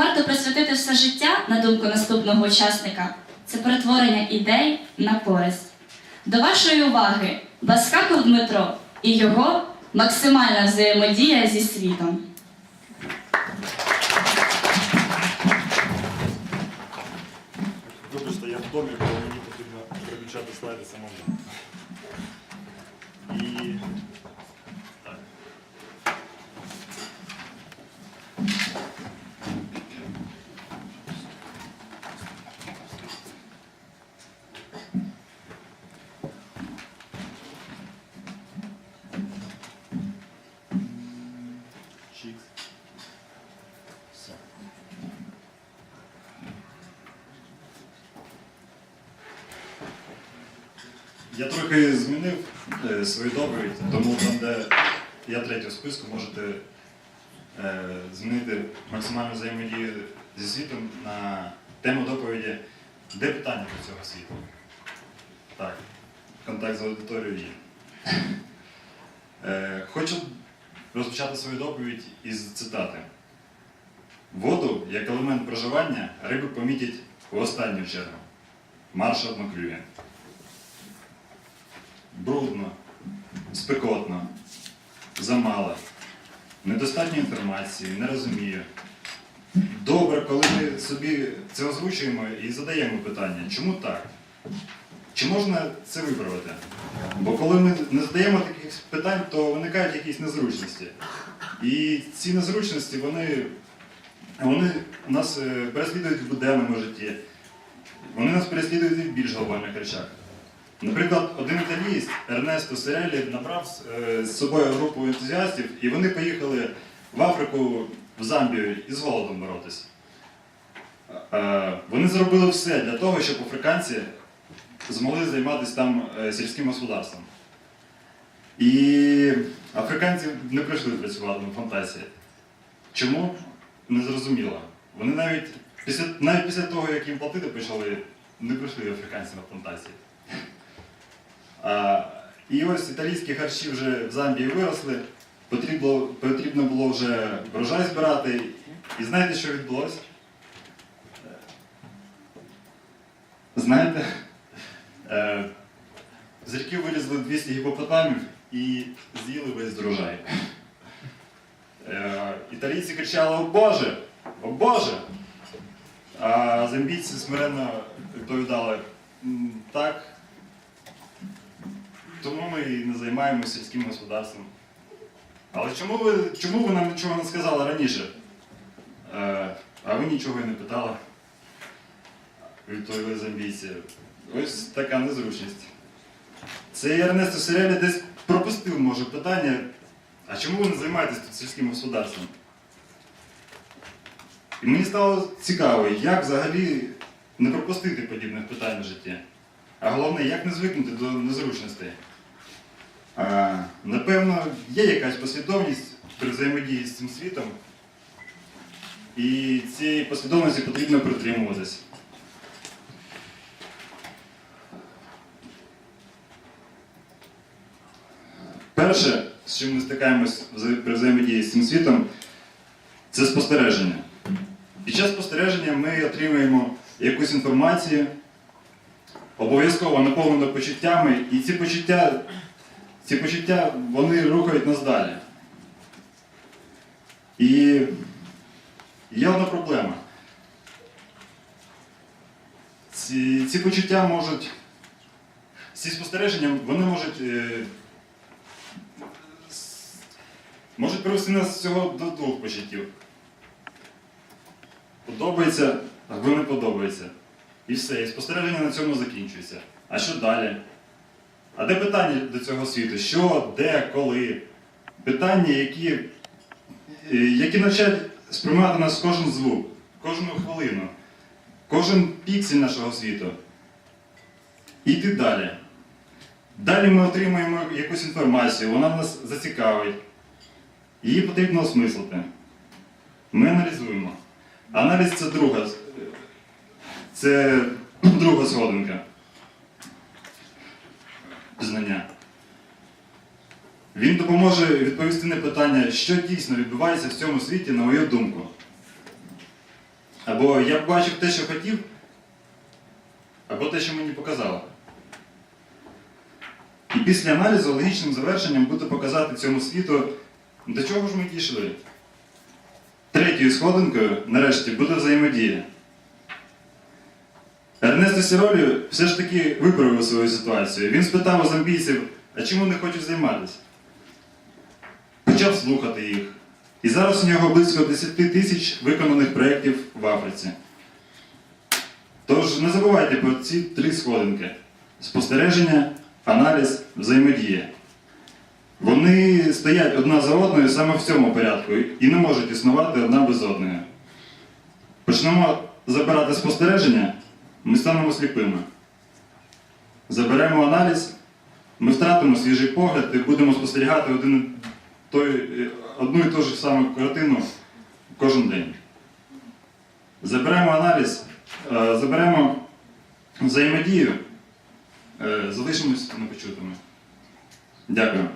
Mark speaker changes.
Speaker 1: варто присвятити все життя, на думку наступного учасника, це перетворення ідей на користь. До вашої уваги Баскаков Дмитро і його максимальна взаємодія зі світом.
Speaker 2: Вибачте, я в домі, коли мені потрібно переключати слайди самому. Я трохи змінив е, свою доповідь, тому там, де я третій в списку, можете е, змінити максимальну взаємодію зі світом на тему доповіді, де питання про цього світу. Так, контакт з аудиторією є. Е, хочу розпочати свою доповідь із цитати. Воду як елемент проживання риби помітять у останню чергу. Маршал Маклює. Брудно, спекотно, замало, недостатньо інформації, не розумію. Добре, коли ми собі це озвучуємо і задаємо питання, чому так? Чи можна це виправити? Бо коли ми не задаємо таких питань, то виникають якісь незручності. І ці незручності, вони, вони нас е, переслідують в буденному житті, вони нас переслідують і в більш глобальних речах. Наприклад, один італієць Ернесто Серелі набрав е, з собою групу ентузіастів, і вони поїхали в Африку, в Замбію із голодом боротися. Е, Вони зробили все для того, щоб африканці змогли займатися там е, сільським господарством. І африканці не прийшли працювати на фантазії. Чому? Не зрозуміло. Вони навіть після, навіть після того, як їм платити почали, не прийшли африканці на фантазії. І ось італійські харчі вже в Замбії виросли, потрібно, потрібно було вже врожай збирати. І знаєте, що відбулося? Знаєте, е, з ріки вилізли 200 гіпопотамів і з'їли весь врожай. Е, Італійці кричали О Боже! О Боже! А замбійці смиренно відповідали так. Тому ми і не займаємося сільським господарством. Але чому ви, чому ви нам нічого не сказали раніше? Е, а ви нічого і не питали. Відповіли замбійці. Ось така незручність. Цей Ернесто Серелі десь пропустив, може, питання, а чому ви не займаєтесь тут сільським господарством? І мені стало цікаво, як взагалі не пропустити подібних питань в житті. А головне, як не звикнути до незручностей. Напевно, є якась послідовність при взаємодії з цим світом, і цієї послідовності потрібно притримуватись. Перше, з чим ми стикаємось при взаємодії з цим світом, це спостереження. Під час спостереження ми отримуємо якусь інформацію, обов'язково наповнено почуттями, і ці почуття, ці почуття вони рухають нас далі. І є одна проблема. Ці, ці почуття можуть, ці спостереження, вони можуть, е, можуть привести нас всього до двох почуттів. Подобається або не подобається. І все, і спостереження на цьому закінчується. А що далі? А де питання до цього світу? Що, де, коли? Питання, які, е, які навчають сприймати нас кожен звук, кожну хвилину, кожен піксель нашого світу. І йти далі. Далі ми отримуємо якусь інформацію, вона нас зацікавить. Її потрібно осмислити. Ми аналізуємо. Аналіз це друга, це друга сходинка. Знання. Він допоможе відповісти на питання, що дійсно відбувається в цьому світі, на мою думку. Або я бачив те, що хотів, або те, що мені показало. І після аналізу логічним завершенням буде показати цьому світу, до чого ж ми дійшли. Третьою сходинкою, нарешті, буде взаємодія. Ернесто Сіролі все ж таки виправив свою ситуацію. Він спитав у замбійців, а чому не хочуть займатися? Почав слухати їх. І зараз у нього близько 10 тисяч виконаних проєктів в Африці. Тож не забувайте про ці три сходинки: спостереження, аналіз, взаємодія. Вони стоять одна за одною саме в цьому порядку і не можуть існувати одна без одної. Почнемо забирати спостереження, ми станемо сліпими. Заберемо аналіз, ми втратимо свіжий погляд і будемо спостерігати один, той, одну і ту ж саму картину кожен день. Заберемо аналіз, е, заберемо взаємодію, е, залишимось непочутими. Дякую.